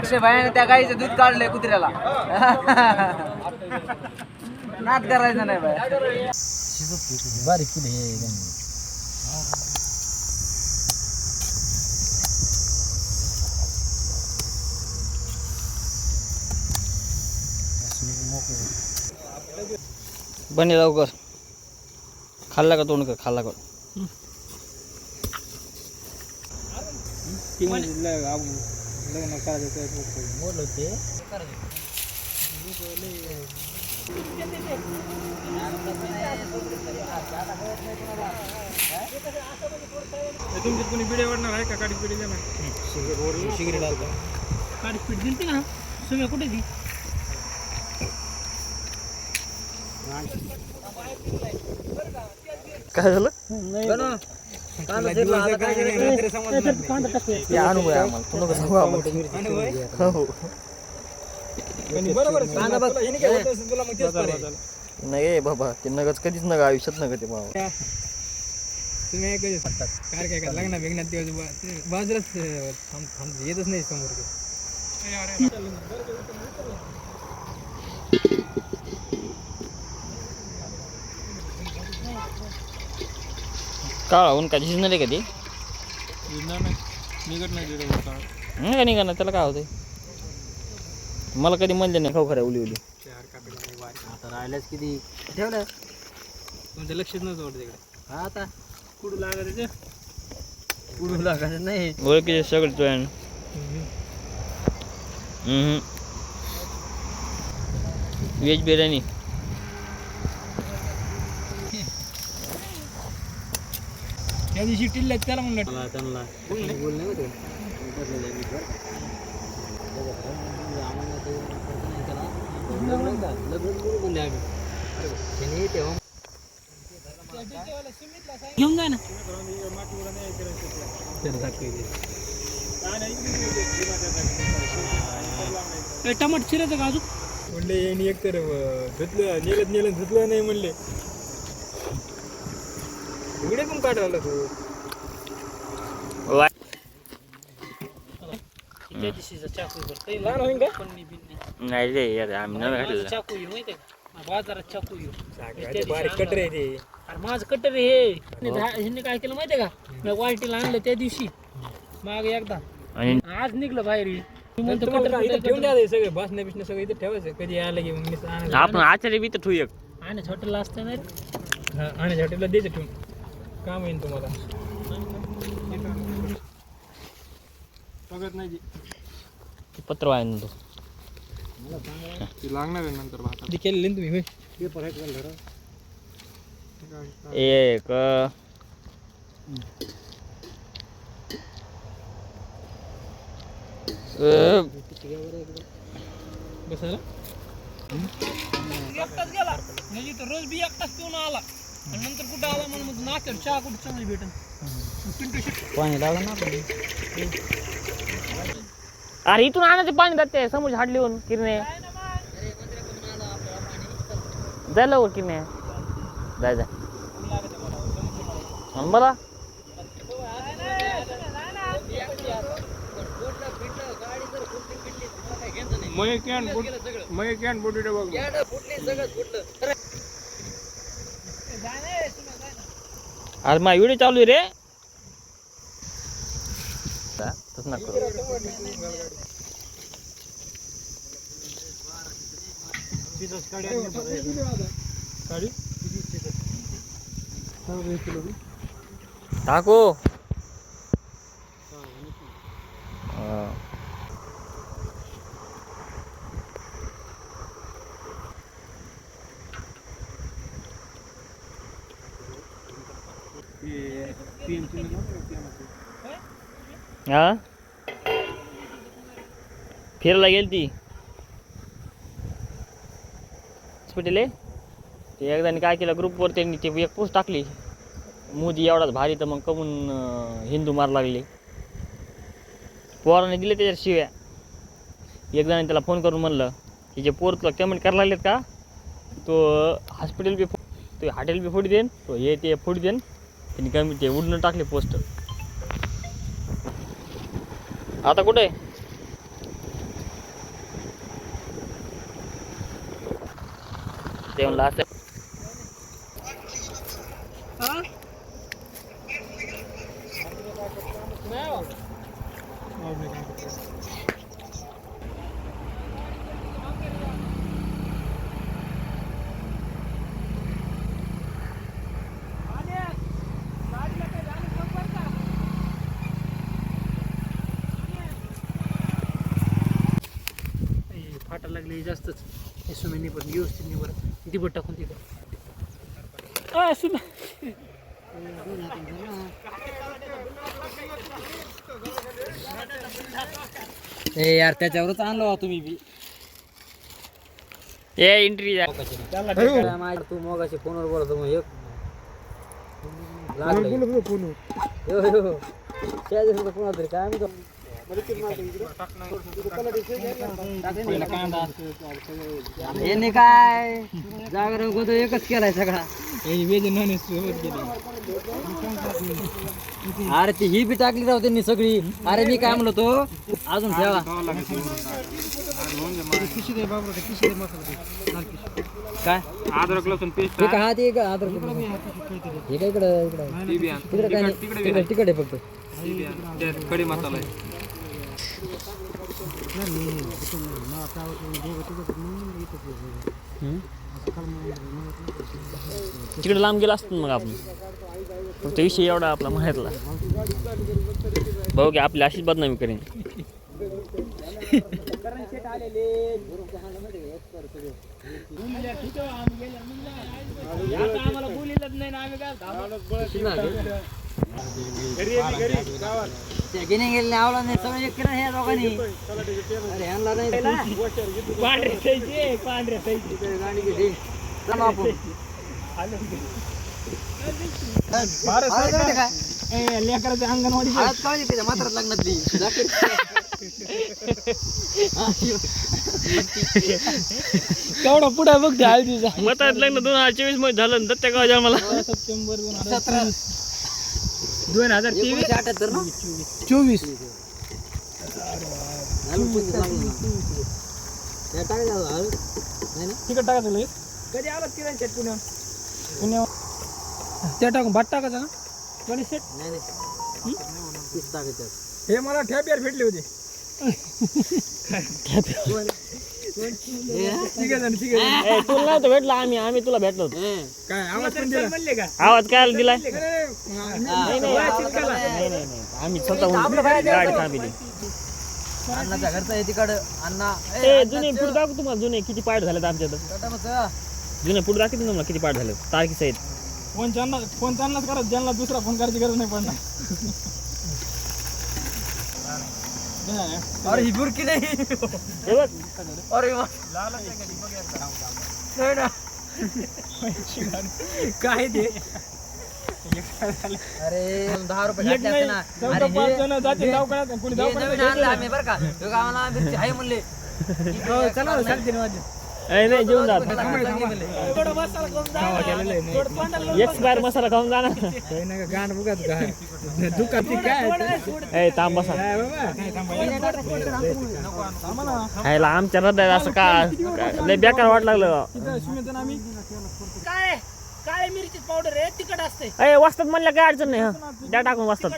अक्षय भाईने त्या गाईचं दूध काढलंय कुत्र्याला. नाद करायचं नाही बाय. बारीक बने लवकर. खाल्ला का तोंड कर खाल्ला का? लग्न करायचं बोललो ते. तुमच्यात कोणी बिडे वाढणार आहे का? काडी पिढी देणार शिगरी डाल काडी पीठ दिलते ना? सगळं कुठे ती? काय झालं? ते अनुभव आहे आम्हाला. तू नको सांगू आम्हाला? हो. बरोबर कांदा बघ. तुला मग तेच पर्याय. नाही बाबा ते नगच कधीच नग आयुष्यात नग ते बाबा तुम्ही सांगतात काय काय लग्न बिग्नात दिवस बा- ते बाजूलाच अं, थांब थांब येतच नाही समोर ते. काळा होऊन काय? झिजणार आहे का ते? निघत नाही तिथं होता. नाही का निघा ना त्याला काय होतंय? मला कधी म्हणले नाही खाऊ खऱ्या उली उली चार काकडे नाही वारी. आता राहिल्यास किती? ठेवलं? तुमचं लक्षच नव्हतं वाटतं तिकडे हा आता. कुठं लागत ते? उडू लागायचं नाही. ओळखीचे सगळे तुझ्या व्हेज बिर्याणी. त्या दिवशी टिल्ल्यात त्याला म्हणलं. मला त्यांना. होते घेऊन जा ना. टमाट चिरायचं का अजून? म्हणले यांनी एक तर धुतलं नेलं नेलं धुतलं नाही म्हणले. उघडे पण तू त्या दिवशीचा चाकू बरं. काही लहान होईन का? पन्नी बिन्नी. नाही रे यार आम्ही नव्हे माझं घातलेलं. चाकू येऊ माहिती का? बाजारात चाकू येऊ ते बारीक कटर आहे ते. अरे माझं कटर हे. धा- ह्यांनी काय केलं माहितीये का? मी आणलं त्या दिवशी. माग एकदा. आणि आज निघलं बाहेर हे. मी म्हणतो तुम्हाला कटर इथं ठेवून द्या सगळे बिसण्या सगळं इथं ठेवायचं. कधी आलं की मग मी आणायचं. आपण आचार्य बी तर ठेवू एक. आणि हॉटेलला असतं ना? रे. हा, आणायच्या हॉटेलला द्यायचं ठेवून. काम येईल तुम्हाला बघत नाही ते पत्र वाया तो ती लागणार आहे नंतर भातात केलेले ना तुम्ही एक अ, बसायला एकटाच गेला म्हणजे तो रोज बी एकटाच पिऊन आला आणि नंतर कुठं आला म्हणून मग नाक्यावर चहा कुठं चांगली भेटन. पिंटू शेट पाणी लावलं ना अरे इथून आणायचं पाणी जाते समोर हाडली होऊन किरणे. जाय लवकर किरणे. जाय जाय आणि मला मय कॅन मय कॅन बोटी बघ चालू आहे रे तसं नका करू. टाको हा. हा? फिरायला गेली ती हॉस्पिटल ते एकदा काय केलं ग्रुपवर त्यांनी ते एक पोस्ट टाकली. मोदी एवढाच भारी तर मग कमून हिंदू मार लागले. पोराने दिले त्याच्या शिव्या. एकदा त्याला फोन करून म्हणलं की जे पोर तुला पेमेंट करायला लागलेत का? तो हॉस्पिटल बी फो- तो हॉटेल बी फोडी देन तो हे ते फोडी देन त्यांनी कमी ते उडणं टाकले पोस्ट आता कुठे? ते म्हणलं असं फाटा लागले जास्तच. हे सुमेनी पण व्यवस्थित किती बट टाकून तिथं ए यार त्याच्यावरच आणलो हो तुम्ही बी. ए एंट्री तू मग असे फोनवर बोलतो मग एक. लागलं. तरी काय म्हणतो? याने काय? जागरण गोदो एकच केलाय सगळा. अरे ती ही बी टाकली राव त्यांनी सगळी. अरे मी काय म्हणलो तो? अजून ठेवा. काय? अद्रक लसूण पेस्ट ठीक हा ते का अद्रक हे काय इकडं इकडं? तिकडे काय नाही. तिकडे तिकडे फक्त. कडी मसाला आहे तिकडे लांब गेला असतो मग आपण. फक्त विषय एवढा आपला माहितला. भाऊ की आपली अशीच बदनामी करेन. गेले आवला नाही हळद माहिती काय लेकराचं अंगणवाडी मात्रात लग्नातली केवढा पुढे बघते हळदीचा. मतात लग्न दोन हजार चोवीसमध्ये झालं दत्त्या गाव मला. सप्टेंबर दोन हजार दोन हजार तेवीस. अठ्याहत्तर ना? चोवीस. तिकट टाकायचं लगेच. कधी आला किरण शेट पुण्या पुण्या त्या टाकून भात टाकायचा ना? गणेश शेट हे? मला ठॅपियर भेटले होते. तुला नव्हतं भेटलं आम्ही आम्ही तुला भेटलो. होतो काय आवाज पण दिला म्हणले का आवाज काय दिलाय नाही, नाही, नाही नाही नाही, आम्ही स्वतःहून गाडी थांबली अण्णाच्या घरचं आहे तिकडं अण्णा ए जुने पुढे दाखव तुम्हाला जुने किती पाठ झालेत आमच्या अण्णा जुने पुढे दाखवते तुम्हाला किती पाठ झाले तारखी आहेत फोन त्यांना फोन त्यांनाच करा ज्यांना दुसरा फोन करायची गरज नाही पडणार. अरे ही बुरकी नाही. अरे ना. काय ते? अरे दहा रुपये घातले ना. अरे हे- हे नवीन आणलं आम्ही बरं का. ह्यो गावाला मिरची आहे म्हणले. हो, चला चालते ना माझे. नाही जेवून जात एक्सपायर मसाला खाऊन जा ना. गाणं बघत काय. तांब बसा. आमच्या हृदयात असं का का- लय बेकार वाट लागलं. काय? काळे मिरची पावडर आहे तिखट असते ए वाजतात म्हणलं काय अडचण नाही हा. द्या टाकून वाजतात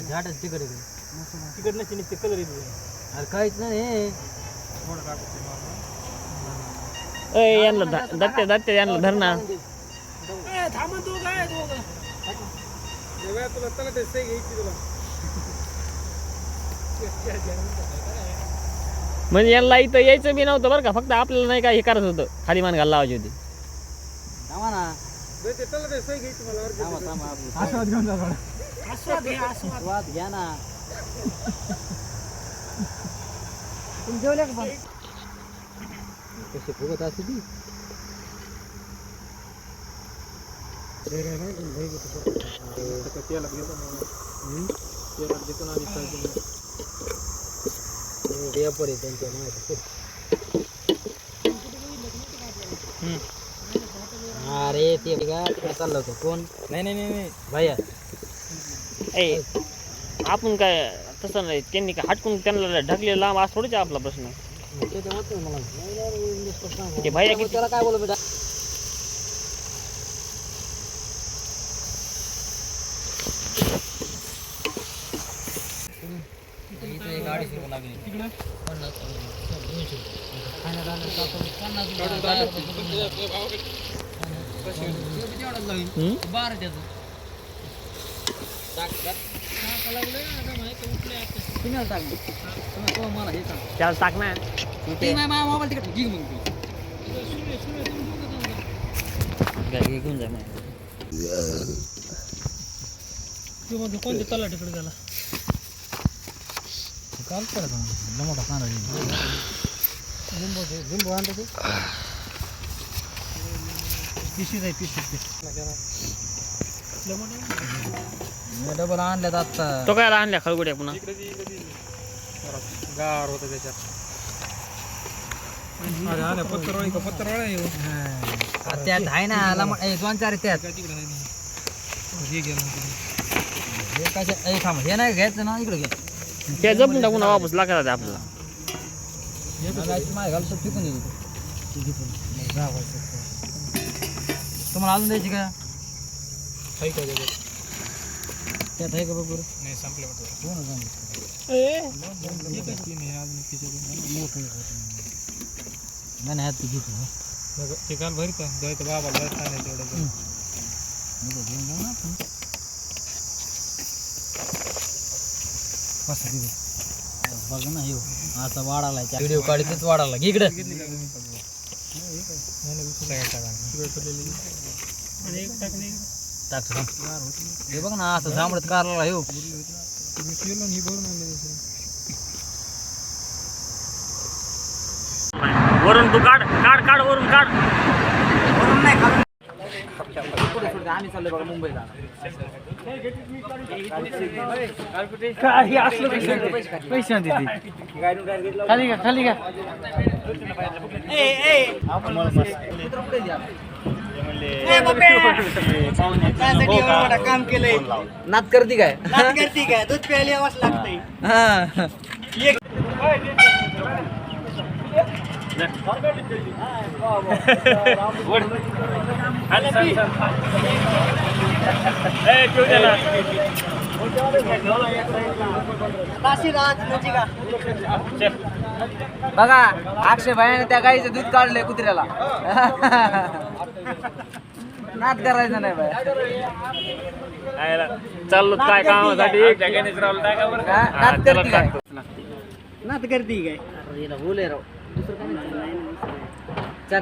झाडच तिकडे तिकडनं चिनी कलर येतो. अरे काहीच नाही. ए यांना दत्ते दत्ते यांना धर ना. म्हणजे यांना इथं यायचं बी नव्हतं बरं का फक्त आपल्याला नाही काय हे करायचं होतं. खाली मान घाल लावायची होती. थांबा ना. ते चला ते सही घ्यायची मला थांबा थांबा आपलं. आस्वाद घेऊन जा थोडा आस्वाद घे आस्वाद स्वाद घ्या ना कशी फुगत असते ती व्यापारी आहे त्यांच्या माहिती अरे ते का चाललं होतं? कोण? नाही नाही नाही नाही. भैया. ए आपण काय तसं नाही त्यांनी काय हटकून त्यांना ढकले लांब आज थोडीच आपला प्रश्न? ते भैया त्यामुळे त्याला काय बोलू बेटा? बारा त्याचं तुम्ही टाक. तुम्ही- मला हे सांगा. त्याला टाक ना. ते माझ्या माझ्या मोबाईल तिकडे घे मग तू. काय घेऊन जा मग. तू म्हणतो कोणत्या तला तिकडे गेला? काल पडत मोठा कांदा लिंबू लिंबू आणतो ते. पिशवीच आहे पिशवी डबल आणल्यात आत्ता. तो काय आणल्या? खळगुड्या पुन्हा. गार होतं त्याच्यात. का? पत्तरवाळा येऊ त्यात आहे ना दोन चार त्यात. हे हे हे नाही घ्यायचं ना इकडे घे. ते जपून टाकून वापस लागतात आपल्याला. तुम्हाला अजून द्यायची का? काय त्याच्यात? त्यात आहे का बघ बरं नाही संपले म्हटलं हो आहे. नाही ती घेतो हं. ते काल भरीत बाबाला जास्त नाही तेवढं. कसं दिलं? बघ ना येऊ आता वाढायला व्हिडिओ काढतच वाढायला. घे इकडे. नाही हे बघ ना असं जांभळत कारला येऊ तुम्ही केलं आणि हे. भरून आणले दुसरं वरून तू काढ काढ काढ वरून काढ. आम्ही चाललो बघा मुंबईला पैसे खाली का खाली का काम केलंय. नात करते काय? करते काय? दूध प्यायला यावंच लागतंय. हा. बघा अक्षय भाईने त्या गाईचं दूध काढलंय कुत्र्याला. नात करायचं नाही बाय चाललो काय कामासाठी? नात त्याला करते काय? टाकतो. करते काय? हिला बोले राव. दुसरं काय नाही. चल.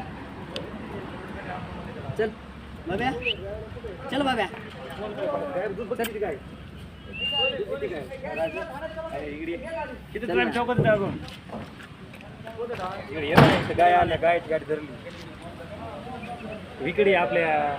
चल. बाब्या. चल बाब्या. गाय आल्या गायची गाडी धरली. इकडे आपल्या